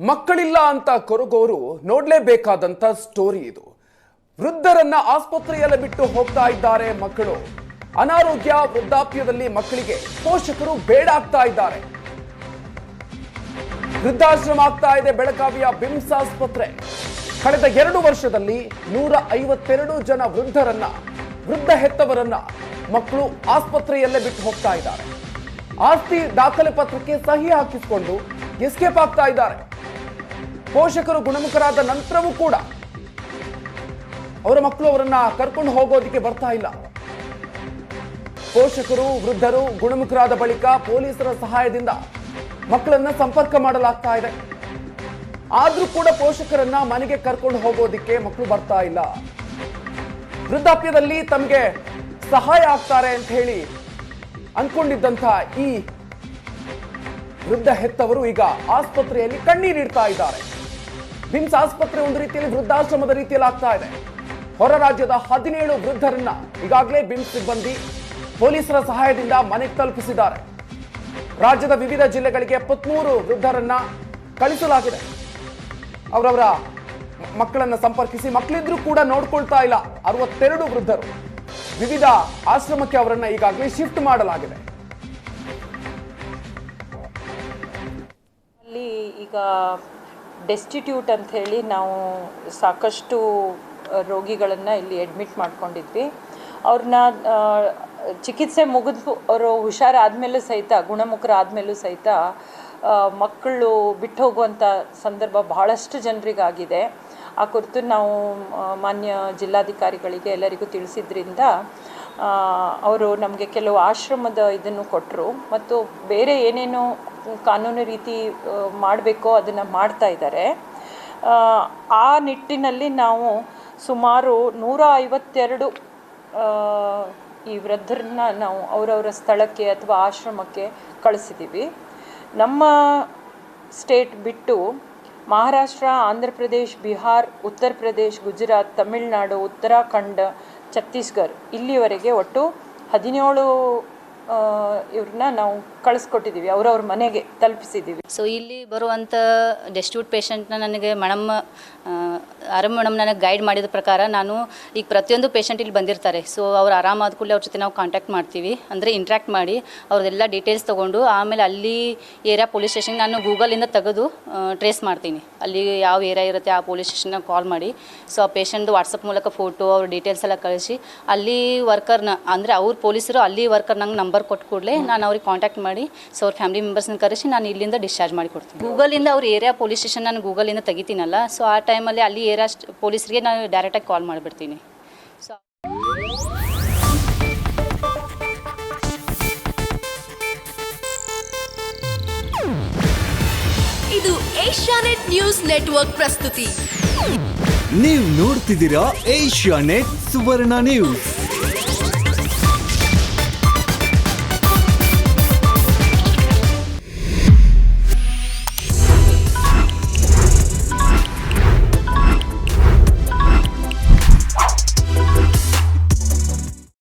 ಮಕ್ಕಳಿಲ್ಲ ಅಂತ ಕೊರಗೋರು ನೋಡ್ಲೇಬೇಕಾದಂತ ಸ್ಟೋರಿ ಇದು. ವೃದ್ಧರನ್ನ ಆಸ್ಪತ್ರೆಯಲ್ಲಿ ಬಿಟ್ಟು ಹೋಗ್ತಾ ಇದ್ದಾರೆ ಮಕ್ಕಳು. ಅನಾರೋಗ್ಯ ವೃದ್ಧಾಪ್ಯದಲ್ಲಿ ಮಕ್ಕಳಿಗೆ ಪೋಷಕರು ಬೇಡಾಗ್ತಾ ಇದ್ದಾರೆ. ವೃದ್ಧಾಶ್ರಮ ಆಗ್ತಾ ಇದೆ ಬೆಳಗಾವಿಯ ಬಿಮ್ಸ್ ಆಸ್ಪತ್ರೆ. ಕಳೆದ ಎರಡು ವರ್ಷದಲ್ಲಿ ನೂರ ಐವತ್ತೆರಡು ಜನ ವೃದ್ಧರನ್ನ, ವೃದ್ಧ ಹೆತ್ತವರನ್ನ ಮಕ್ಕಳು ಆಸ್ಪತ್ರೆಯಲ್ಲೇ ಬಿಟ್ಟು ಹೋಗ್ತಾ ಇದ್ದಾರೆ. ಆಸ್ತಿ ದಾಖಲೆ ಪತ್ರಕ್ಕೆ ಸಹಿ ಹಾಕಿಸಿಕೊಂಡು ಎಸ್ಕೇಪ್ ಆಗ್ತಾ ಇದ್ದಾರೆ. ಪೋಷಕರು ಗುಣಮುಖರಾದ ನಂತರವೂ ಕೂಡ ಅವರ ಮಕ್ಕಳು ಅವರನ್ನ ಕರ್ಕೊಂಡು ಹೋಗೋದಕ್ಕೆ ಬರ್ತಾ ಇಲ್ಲ. ಪೋಷಕರು, ವೃದ್ಧರು ಗುಣಮುಖರಾದ ಬಳಿಕ ಪೊಲೀಸರ ಸಹಾಯದಿಂದ ಮಕ್ಕಳನ್ನ ಸಂಪರ್ಕ ಮಾಡಲಾಗ್ತಾ ಇದೆ. ಆದ್ರೂ ಕೂಡ ಪೋಷಕರನ್ನ ಮನೆಗೆ ಕರ್ಕೊಂಡು ಹೋಗೋದಿಕ್ಕೆ ಮಕ್ಕಳು ಬರ್ತಾ ಇಲ್ಲ. ವೃದ್ಧಾಪ್ಯದಲ್ಲಿ ತಮಗೆ ಸಹಾಯ ಆಗ್ತಾರೆ ಅಂತ ಹೇಳಿ ಅನ್ಕೊಂಡಿದ್ದಂತ ಈ ವೃದ್ಧ ಹೆತ್ತವರು ಈಗ ಆಸ್ಪತ್ರೆಯಲ್ಲಿ ಕಣ್ಣೀರಿಡ್ತಾ ಇದ್ದಾರೆ. ಬಿಮ್ಸ್ ಆಸ್ಪತ್ರೆ ಒಂದು ರೀತಿಯಲ್ಲಿ ವೃದ್ಧಾಶ್ರಮದ ರೀತಿಯಲ್ಲಿ ಆಗ್ತಾ ಇದೆ. ಹೊರ ರಾಜ್ಯದ ಹದಿನೇಳು ವೃದ್ಧರನ್ನ ಈಗಾಗಲೇ ಬಿಮ್ಸ್ ಸಿಬ್ಬಂದಿ ಪೊಲೀಸರ ಸಹಾಯದಿಂದ ಮನೆಗೆ ತಲುಪಿಸಿದ್ದಾರೆ. ರಾಜ್ಯದ ವಿವಿಧ ಜಿಲ್ಲೆಗಳಿಗೆ ಎಪ್ಪತ್ಮೂರು ವೃದ್ಧರನ್ನ ಕಳಿಸಲಾಗಿದೆ. ಅವರವರ ಮಕ್ಕಳನ್ನ ಸಂಪರ್ಕಿಸಿ ಮಕ್ಕಳಿದ್ರೂ ಕೂಡ ನೋಡ್ಕೊಳ್ತಾ ಇಲ್ಲ. ಅರವತ್ತೆರಡು ವೃದ್ಧರು. ವಿವಿಧ ಆಶ್ರಮಕ್ಕೆ ಅವರನ್ನ ಈಗಾಗಲೇ ಶಿಫ್ಟ್ ಮಾಡಲಾಗಿದೆ. ಅಲ್ಲಿ ಈಗ ಡೆಸ್ಟಿಟ್ಯೂಟ್ ಅಂತ ಹೇಳಿ ನಾವು ಸಾಕಷ್ಟು ರೋಗಿಗಳನ್ನು ಇಲ್ಲಿ ಅಡ್ಮಿಟ್ ಮಾಡ್ಕೊಂಡಿದ್ವಿ. ಅವ್ರನ್ನ ಚಿಕಿತ್ಸೆ ಮುಗಿದು ಅವರು ಹುಷಾರಾದಮೇಲೂ ಸಹಿತ, ಗುಣಮುಖರಾದಮೇಲೂ ಸಹಿತ ಮಕ್ಕಳು ಬಿಟ್ಟು ಹೋಗುವಂಥ ಸಂದರ್ಭ ಬಹಳಷ್ಟು ಜನರಿಗಾಗಿದೆ. ಆ ಕುರಿತು ನಾವು ಮಾನ್ಯ ಜಿಲ್ಲಾಧಿಕಾರಿಗಳಿಗೆ ಎಲ್ಲರಿಗೂ ತಿಳಿಸಿದ್ರಿಂದ ಅವರು ನಮಗೆ ಕೆಲವು ಆಶ್ರಮದ ಇದನ್ನು ಕೊಟ್ಟರು ಮತ್ತು ಬೇರೆ ಏನೇನು ಕಾನೂನು ರೀತಿ ಮಾಡಬೇಕೋ ಅದನ್ನು ಮಾಡ್ತಾ ಇದ್ದಾರೆ. ಆ, ನಿಟ್ಟಿನಲ್ಲಿ ನಾವು ಸುಮಾರು ನೂರ ಐವತ್ತೆರಡು ಈ ವೃದ್ಧರನ್ನ ನಾವು ಅವರವರ ಸ್ಥಳಕ್ಕೆ ಅಥವಾ ಆಶ್ರಮಕ್ಕೆ ಕಳಿಸಿದ್ದೀವಿ ನಮ್ಮ ಸ್ಟೇಟ್ ಬಿಟ್ಟು ಮಹಾರಾಷ್ಟ್ರ ಆಂಧ್ರ ಪ್ರದೇಶ್ ಬಿಹಾರ್ ಉತ್ತರ ಪ್ರದೇಶ್ ಗುಜರಾತ್ ತಮಿಳುನಾಡು ಉತ್ತರಾಖಂಡ್ ಛತ್ತೀಸ್ಗಢ್ ಇಲ್ಲಿವರೆಗೆ ಒಟ್ಟು ಹದಿನೇಳು ಇವ್ರನ್ನ ನಾವು ಕಳಿಸ್ಕೊಟ್ಟಿದ್ದೀವಿ ಅವ್ರವ್ರ ಮನೆಗೆ ತಲುಪಿಸಿದ್ದೀವಿ ಸೊ ಇಲ್ಲಿ ಬರುವಂಥ ಡೆಸ್ಟ್ಯೂಟ್ ಪೇಷಂಟ್ನ ನನಗೆ ಮೇಡಮ್ ಆರಾಮ್ ಮೇಡಮ್ ನನಗೆ ಗೈಡ್ ಮಾಡಿದ ಪ್ರಕಾರ ನಾನು ಈಗ ಪ್ರತಿಯೊಂದು ಪೇಷಂಟ್ ಇಲ್ಲಿ ಬಂದಿರ್ತಾರೆ. ಸೊ ಅವ್ರು ಆರಾಮಾದ ಕೂಡಲೇ ಅವ್ರ ಜೊತೆ ನಾವು ಕಾಂಟ್ಯಾಕ್ಟ್ ಮಾಡ್ತೀವಿ. ಅಂದರೆ ಇಂಟ್ರ್ಯಾಕ್ಟ್ ಮಾಡಿ ಅವ್ರದ್ದೆಲ್ಲ ಡೀಟೇಲ್ಸ್ ತೊಗೊಂಡು ಆಮೇಲೆ ಅಲ್ಲಿ ಏರಿಯಾ ಪೊಲೀಸ್ ಸ್ಟೇಷನ್ ನಾನು ಗೂಗಲಿಂದ ತೆಗೆದು ಟ್ರೇಸ್ ಮಾಡ್ತೀನಿ. ಅಲ್ಲಿ ಯಾವ ಏರಿಯಾ ಇರುತ್ತೆ ಆ ಪೊಲೀಸ್ ಸ್ಟೇಷನ್ನ ಕಾಲ್ ಮಾಡಿ. ಸೊ ಆ ಪೇಷಂಟ್ದು ವಾಟ್ಸಪ್ ಮೂಲಕ ಫೋಟೋ ಅವ್ರ ಡೀಟೇಲ್ಸ್ ಎಲ್ಲ ಕಳಿಸಿ. ಅಲ್ಲಿ ವರ್ಕರ್ನ ಅಂದರೆ ಅವ್ರ ಪೊಲೀಸರು ಅಲ್ಲಿ ವರ್ಕರ್ ನಂಗೆ ನಂಬರ್ ಕೊಟ್ಟು ಕೂಡಲೇ ನಾನು ಅವ್ರಿಗೆ ಕಾಂಟ್ಯಾಕ್ಟ್ ಮಾಡಿ ಸೊ ಅವ್ರ ಫ್ಯಾಮಿಲಿ ಮೆಂಬರ್ಸ್ನ ಕರೆಸಿ ನಾನು ಇಲ್ಲಿಂದ ಡಿಸ್ಚಾರ್ಜ್ ಮಾಡಿ ಕೊಡ್ತೀನಿ ಗೂಗಲಿಂದ ಅವ್ರ ಏರಿಯಾ ಪೊಲೀಸ್ ಸ್ಟೇಷನ್ ನಾನು ಗೂಗಲಿಂದ ತೆಗಿತೀನಲ್ಲ ಸೊ ಆ ಟೈಮಲ್ಲಿ ಅಲ್ಲಿ ಏರಿಯಾ ಪೊಲೀಸರಿಗೆ ನಾನು ಡೈರೆಕ್ಟಾಗಿ ಕಾಲ್ ಮಾಡಿಬಿಡ್ತೀನಿ. ಸೊ ಇದು ಏಷ್ಯಾನೆಟ್ ನ್ಯೂಸ್ ನೆಟ್ವರ್ಕ್ ಪ್ರಸ್ತುತಿ. ನೀವು ನೋಡ್ತಿದ್ದೀರಾ ಏಷ್ಯಾ ನೆಟ್ ಸುವರ್ಣ ನ್ಯೂಸ್.